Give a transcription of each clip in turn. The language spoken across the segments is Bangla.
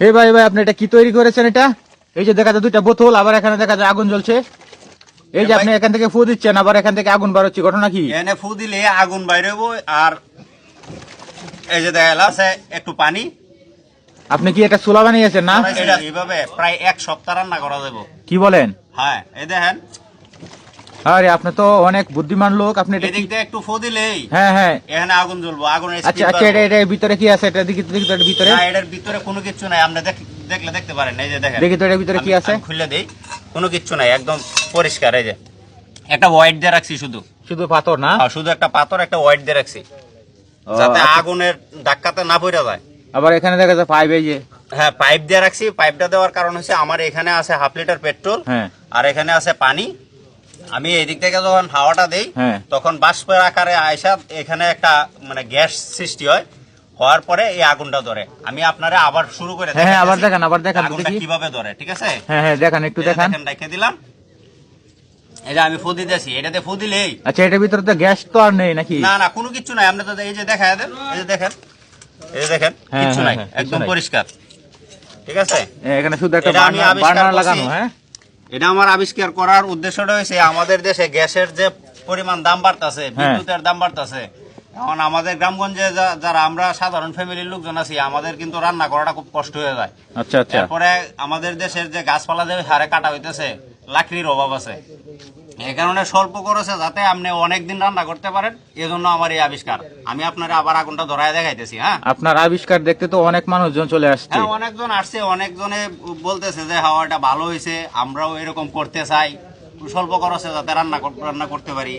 এই ভাই ভাই আপনি এটা কি তৈরি করেছেন এটা? এই যে দেখা যায় দুইটা বোতল আবার এখানে দেখা যায় আগুন জ্বলছে। এই যে আপনি এখান থেকে ফু দিচ্ছেন আবার এখান থেকে আগুন বার হচ্ছে ঘটনা কি? এনে ফু দিলে আগুন বাইরে আর এই যে দেখা আছে একটু পানি। আপনি কি এটা চুলা বানিয়েছেন না? এটা এইভাবে প্রায় এক সপ্তাহ রান্না করা যাব কি বলেন? হ্যাঁ এই দেখেন। আরে আপনি তো অনেক বুদ্ধিমান লোক আপনি এটা একটু ফু দিলেই হ্যাঁ হ্যাঁ। এখানে আগুন জ্বলবো আগুনের আচ্ছা আচ্ছা এটা এটা ভিতরে কি আছে? এটা দেখি দেখি তো এটার ভিতরে। না, এটার ভিতরে কোনো কিচ্ছু নাই আপনি দেখ- দেখলে দেখতে পারেন এই যে দেখেন। দেখি তো এটার ভিতরে কি আছে। খুলে দেই কোনো কিছু নাই একদম পরিষ্কার এই যে। একটা হোয়াইট দিয়ে রাখছি শুধু। শুধু পাথর না? আর শুধু একটা পাথর একটা হোয়াইট দিয়ে রাখছি। যাতে আচ্ছা। আগুনের ধাক্কাতে না পড়ে যায়। আবার এখানে দেখা যায় পাইপ এই যে। হ্যাঁ পাইপ দিয়ে রাখছি পাইপটা দেওয়ার কারণ হচ্ছে আমার এখানে আছে হাফ লিটার পেট্রোল হ্যাঁ। আর এখানে আছে পানি। আমি এদিক থেকে যখন হাওয়াটা দেই হ্যাঁ। তখন বাষ্পের আকারে আয়সা এখানে একটা মানে গ্যাস সৃষ্টি হয়। হওয়ার পরে এই আগুনটা ধরে। আমি আপনারা আবার শুরু করে হ্যাঁ, হ্যাঁ, আবার দেখান, আবার দেখান আগুনটা কীভাবে ধরে ঠিক আছে? হ্যাঁ হ্যাঁ দেখান একটু এই দেখান। দেখেন রেখে দিলাম। এই আমি ফু দিতেছি এটাতে ফু দিলেই আচ্ছা এটার ভিতরে তো গ্যাস তো আর নেই নাকি? না না কোনো কিছু নাই। আপনি তো এই যে দেন এই যে দেখেন এই যে দেখেন হ্যাঁ, নাই একদম পরিষ্কার। ঠিক আছে? এখানে শুধু একটা বার্নার আবিষ্কার বার্নার করছি। লাগানো হ্যাঁ? এটা আমার আবিষ্কার করার উদ্দেশ্য রয়েছে আমাদের দেশে গ্যাসের যে পরিমাণ দাম বাড়তেছে হ্যাঁ। বিদ্যুতের দাম বাড়তেছে। এখন আমাদের গ্রামগঞ্জে যারা আমরা সাধারণ ফ্যামিলির লোকজন আছি আমাদের কিন্তু রান্না করাটা খুব কষ্ট হয়ে যায়। আচ্ছা আচ্ছা। তারপরে আমাদের দেশের যে গাছপালা যে হারে কাটা হইতেছে লাকড়ির অভাব আছে। এই কারণে স্বল্প খরচে যাতে আপনি অনেকদিন রান্না করতে পারেন এজন্য আমার এই আবিষ্কার। আমি আপনারা আবার আগুনটা ধরায় দেখাইতেছি হ্যাঁ? আপনার আবিষ্কার দেখতে তো অনেক মানুষজন চলে আসছে। হ্যাঁ অনেকজন আসছে অনেকজনে বলতেছে যে হাওয়াটা ভালো হয়েছে আমরাও এরকম করতে চাই। স্বল্প খরচে যাতে রান্না রান্না করতে পারি।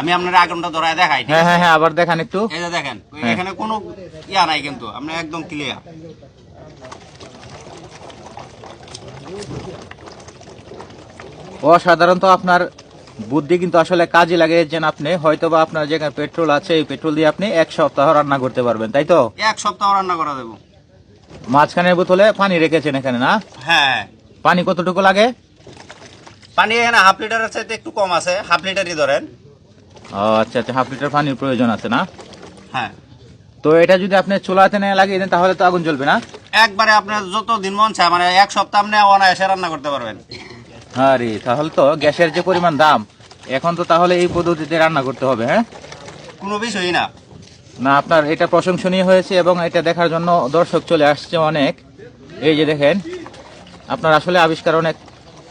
আমি আপনার আগুনটা ধরায় দেখাই হ্যাঁ হ্যাঁ হ্যাঁ আবার দেখান একটু। এই যে দেখেন হ্যাঁ। এখানে কোনো ইয়া নাই কিন্তু আপনি একদম ক্লিয়ার অসাধারণত আপনার বুদ্ধি কিন্তু আসলে কাজে লাগিয়েছেন আপনি হয়তো বা আপনার যেখানে পেট্রোল আছে এই পেট্রোল দিয়ে আপনি এক সপ্তাহ রান্না করতে পারবেন তাই তো? এক সপ্তাহ রান্না করা দেবো। মাঝখানের বোতলে পানি রেখেছেন এখানে না? হ্যাঁ। পানি কতটুকু লাগে? পানি এখানে হাফ লিটারের চাইতে একটু কম আছে হাফ লিটারই ধরেন। ও আচ্ছা আচ্ছা হাফ লিটার পানির প্রয়োজন আছে না? হ্যাঁ। তো এটা যদি আপনি চুলাতে নিয়ে লাগিয়ে দেন তাহলে তো আগুন জ্বলবে না? একবারে আপনার যত দিন মন চায় মানে এক সপ্তাহ আপনি অনায়াসে রান্না করতে পারবেন। আরে তাহলে তো গ্যাসের যে পরিমাণ দাম এখন তো তাহলে এই পদ্ধতিতে রান্না করতে হবে হ্যাঁ? কোনো বিষয়ই না। না আপনার এটা প্রশংসনীয় হয়েছে এবং এটা দেখার জন্য দর্শক চলে আসছে অনেক। এই যে দেখেন আপনার আসলে আবিষ্কার অনেক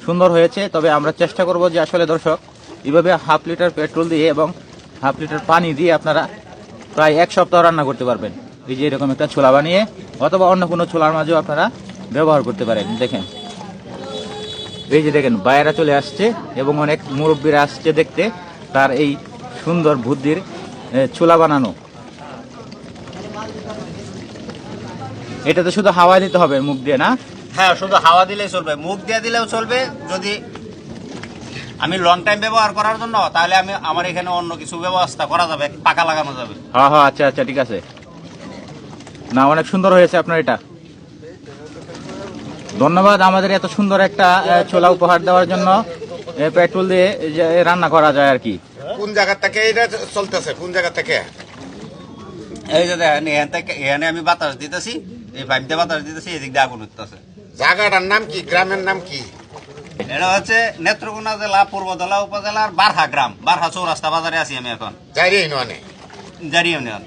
সুন্দর হয়েছে তবে আমরা চেষ্টা করব যে আসলে দর্শক এইভাবে হাফ লিটার পেট্রোল দিয়ে এবং হাফ লিটার পানি দিয়ে আপনারা প্রায় এক সপ্তাহ রান্না করতে পারবেন। এই যে এরকম একটা ছোলা বানিয়ে অথবা অন্য কোনো ছোলার মাঝেও আপনারা ব্যবহার করতে পারেন দেখেন। এই যে দেখেন বাইরা চলে আসছে এবং অনেক মুরব্বীরা আসছে দেখতে তার এই সুন্দর বুদ্ধির ছোলা বানানো। এটা তো শুধু হাওয়া দিতে হবে মুখ দিয়ে না? হ্যাঁ শুধু হাওয়া দিলেই চলবে মুখ দিয়ে দিলেও চলবে যদি আমি লং টাইম ব্যবহার করার জন্য তাহলে আমি আমার এখানে অন্য কিছু ব্যবস্থা করা যাবে পাকা লাগানো যাবে। হ্যাঁ হ্যাঁ আচ্ছা আচ্ছা ঠিক আছে। না অনেক সুন্দর হয়েছে আপনার এটা। ধন্যবাদ আমাদের এত সুন্দর একটা ছোলা উপহার দেওয়ার জন্য। পেট্রোল দিয়ে রান্না করা যায় আর কি। কোন জায়গা থেকে এটা চলতেছে? কোন জায়গা থেকে? এই যে দেখেন এখান থেকে এখানে আমি বাতাস দিতেছি এই পাইপ দিয়ে বাতাস দিতেছি এদিক দিয়ে আগুন উঠতেছে। জায়গাটার নাম কি? গ্রামের নাম কি? এটা হচ্ছে নেত্রকোনা জেলা পূর্বদলা উপজেলার বারহা গ্রাম বারহা চৌরাস্তা বাজারে আছি আমি এখন। যাইরে নয় জারি ইউনিয়ন